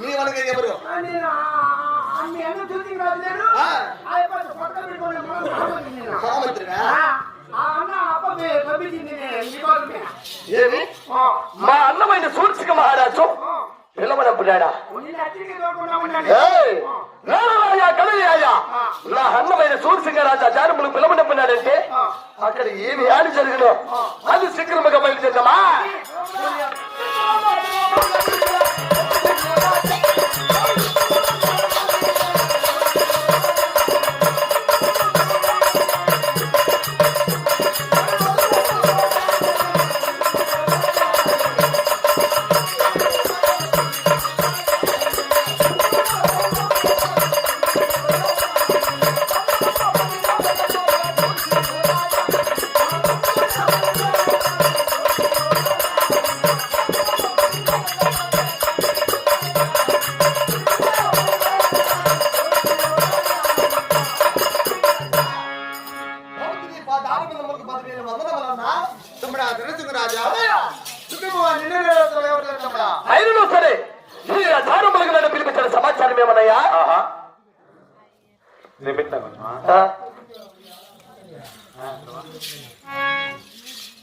నీవనక ఎవరు? మహామంత్రిగా ఏమి? మా అన్నమైన సూర్చిక మహారాజు. పిలవనప్పుడా నా అన్నమైన సూర్సింగ రాజా జానములు పిలవనప్పుడాడంటే అక్కడ ఏమి యాడు జరిగినో అది శీఘ్రముగా బయలుదేరమా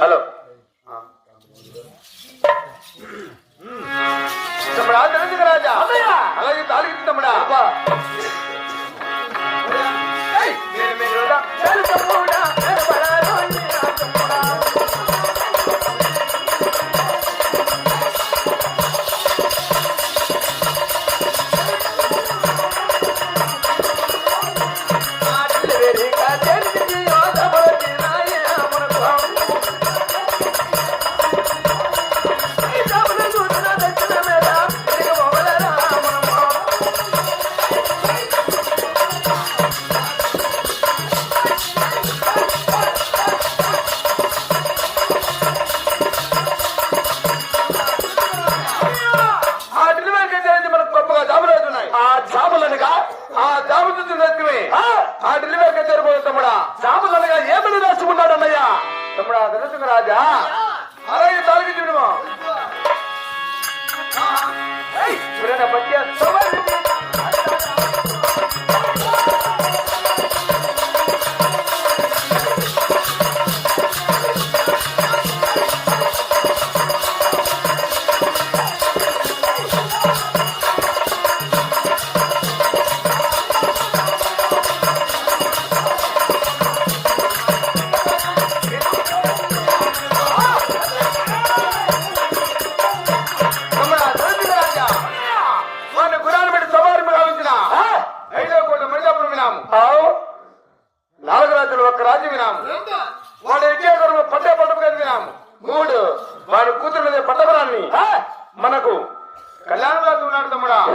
हेलो। చదివినాము వాడు ఎన్టీఆర్ పట్టే పట్టపు చదివినాము మూడు వాడు కూతురు పట్టపురాన్ని మనకు కళ్యాణ్ గారు ఉన్నాడు తమ్ముడా.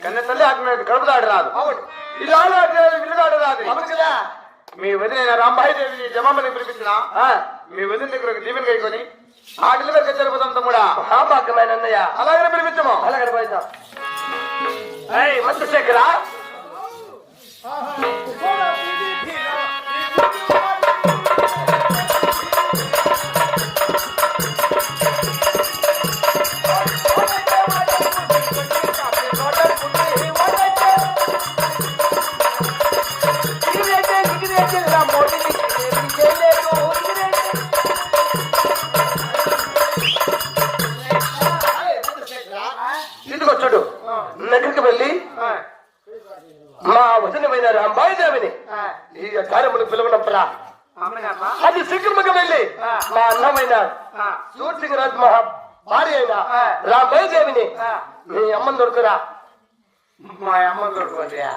కన్న తల్లి ఆటలాడు కడుపు దాడి రాదు ఇది ఆడు ఆడలేదు రాదు మీ వదిన రాంబాయి దేవి జమామని పిలిపించిన మీ వదిన దగ్గర ఒక దీవెన కైకొని ఆటల దగ్గర జరుపుతాం తమ్ముడా. భాగ్యమైన అన్నయ్య. అలాగే పిలిపించము. అలాగే పోయిద్దాం. మంత్రశేఖరా కార్యములు పిలువనప్పుడా? అమ్మగారా అది శీఘ్రముగా వెళ్ళి మా అన్నమైన సూర్సింగ్ రాజు మహా భార్య అయిన రామదేవిని మీ అమ్మని దొరుకురా. మా అమ్మ కొడుకోండియా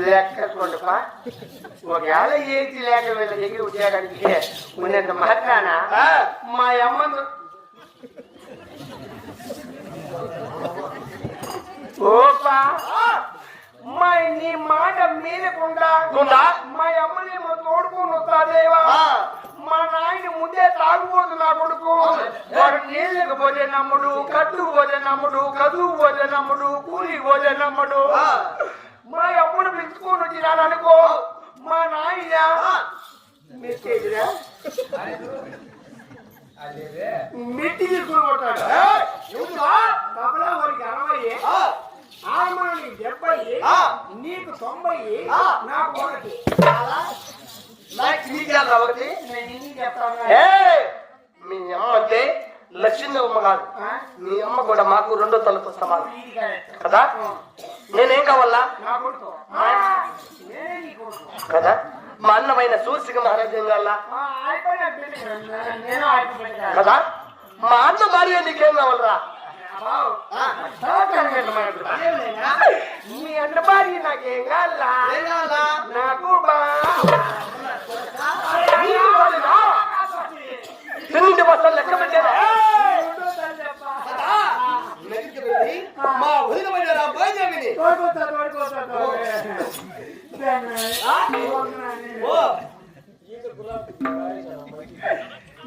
లెక్కేసుకోండిపా ఒకవేళ ఏంటి లేక వీళ్ళ దగ్గర ఉద్యోగానికి ఉన్నంత మాత్రాన మా అమ్మ ఓపా. మా నీ మాట మీదకుండా గుండా మా అమ్మనేమో తోడుకొని వస్తాదేవా మా నాయన ముందే తాగుబోతు నా కొడుకు. వాడు నీళ్ళకి పోతే నమ్ముడు కట్టుకు పోతే నమ్ముడు కదువు పోతే నమ్ముడు కూలికి పోతే నమ్ముడు. మా అమ్మను పిలుచుకొని వచ్చినాడు అనుకో మా నాయన మెచ్చేదిరా మెట్టి తీసుకుని కొట్టాడు వారికి అరవై ఆమెకి డెబ్బై నీకు తొంభై నాకు ఒకటి. ఒకటి. నేను ఇన్ని చెప్తాను ఏ! మీ అమ్మ అంటే లక్ష్మీ అమ్మ కాదు. మీ అమ్మ కూడా మాకు రెండో తలతో సమానం. కదా? నేనేం కావాలా? కదా? మా అన్నమైన సూర్సిక మహారాజు కావాలా? నేను అయిపోయి కదా? మా అన్న భార్య నీకేం కావాలరా? మీ అన్న భార్య నాకేం నాకు బా